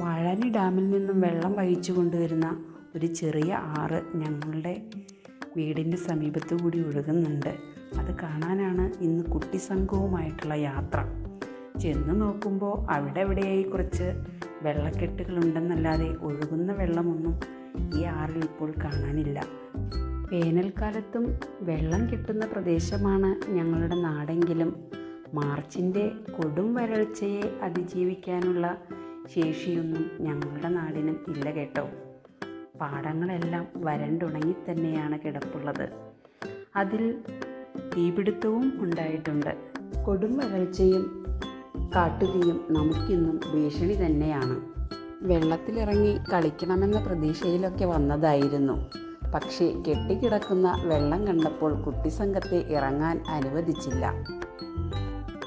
വാഴാനി ഡാമിൽ നിന്നും വെള്ളം വഹിച്ചു കൊണ്ടുവരുന്ന ഒരു ചെറിയ ആറ് ഞങ്ങളുടെ വീടിന്റെ സമീപത്തു കൂടി ഒഴുകുന്നുണ്ട്. അത് കാണാനാണ് ഇന്ന് കുട്ടി സംഘവുമായിട്ടുള്ള യാത്ര. ചെന്ന് നോക്കുമ്പോൾ അവിടെ എവിടെയായി കുറച്ച് വെള്ളക്കെട്ടുകളുണ്ടെന്നല്ലാതെ ഒഴുകുന്ന വെള്ളമൊന്നും ഈ ആറിൽ ഇപ്പോൾ കാണാനില്ല. വേനൽക്കാലത്തും വെള്ളം കിട്ടുന്ന പ്രദേശമാണ് ഞങ്ങളുടെ നാടെങ്കിലും. മാർച്ചിന്റെ കൊടും വരൾച്ചയെ അതിജീവിക്കാനുള്ള ശേഷിയൊന്നും ഞങ്ങളുടെ നാടിനും ഇല്ല കേട്ടോ. പാടങ്ങളെല്ലാം വരണ്ടുണങ്ങി തന്നെയാണ് കിടപ്പുള്ളത്. അതിൽ തീപിടുത്തവും ഉണ്ടായിട്ടുണ്ട്. കൊടും വരൾച്ചയും കാട്ടുതീയും നമുക്കിന്നും ഭീഷണി തന്നെയാണ്. വെള്ളത്തിലിറങ്ങി കളിക്കണമെന്ന പ്രതീക്ഷയിലൊക്കെ വന്നതായിരുന്നു. പക്ഷേ കെട്ടിക്കിടക്കുന്ന വെള്ളം കണ്ടപ്പോൾ കുട്ടിസംഘത്തെ ഇറങ്ങാൻ അനുവദിച്ചില്ല.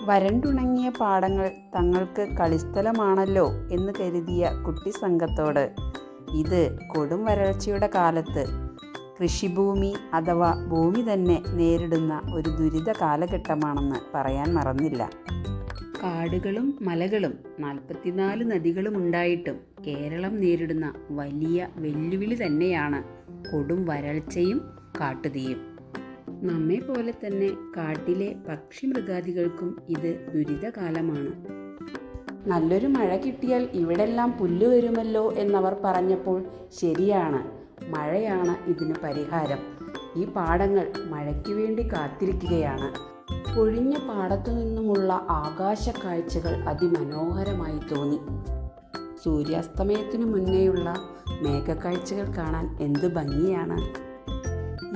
വരണ്ടുണങ്ങിയ പാടങ്ങൾ തങ്ങൾക്ക് കളിസ്ഥലമാണല്ലോ എന്ന് കരുതിയ കുട്ടി സംഘത്തോട് ഇത് കൊടും വരൾച്ചയുടെ കാലത്ത് കൃഷിഭൂമി അഥവാ ഭൂമി തന്നെ നേരിടുന്ന ഒരു ദുരിത കാലഘട്ടമാണെന്ന് പറയാൻ മറന്നില്ല. കാടുകളും മലകളും നാൽപ്പത്തിനാല് നദികളും ഉണ്ടായിട്ടും കേരളം നേരിടുന്ന വലിയ വെല്ലുവിളി തന്നെയാണ് കൊടും വരൾച്ചയും കാട്ടുതീയും. നമ്മെ പോലെ തന്നെ കാട്ടിലെ പക്ഷി മൃഗാദികൾക്കും ഇത് ദുരിതകാലമാണ്. നല്ലൊരു മഴ കിട്ടിയാൽ ഇവിടെല്ലാം പുല്ല് വരുമല്ലോ എന്നവർ പറഞ്ഞപ്പോൾ ശരിയാണ് മഴയാണ് ഇതിന് പരിഹാരം. ഈ പാടങ്ങൾ മഴയ്ക്ക് വേണ്ടി കാത്തിരിക്കുകയാണ്. പൊഴിഞ്ഞ പാടത്തു നിന്നുമുള്ള ആകാശ കാഴ്ചകൾ അതിമനോഹരമായി തോന്നി. സൂര്യാസ്തമയത്തിനു മുന്നേയുള്ള മേഘക്കാഴ്ചകൾ കാണാൻ എന്ത് ഭംഗിയാണ്.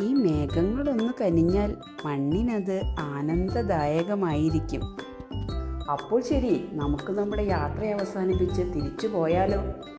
ഈ മേഘങ്ങളൊന്ന് കനിഞ്ഞാൽ മണ്ണിനത് ആനന്ദദായകമായിരിക്കും. അപ്പോൾ ശരി നമുക്ക് നമ്മുടെ യാത്ര അവസാനിപ്പിച്ച് തിരിച്ചു പോയാലോ?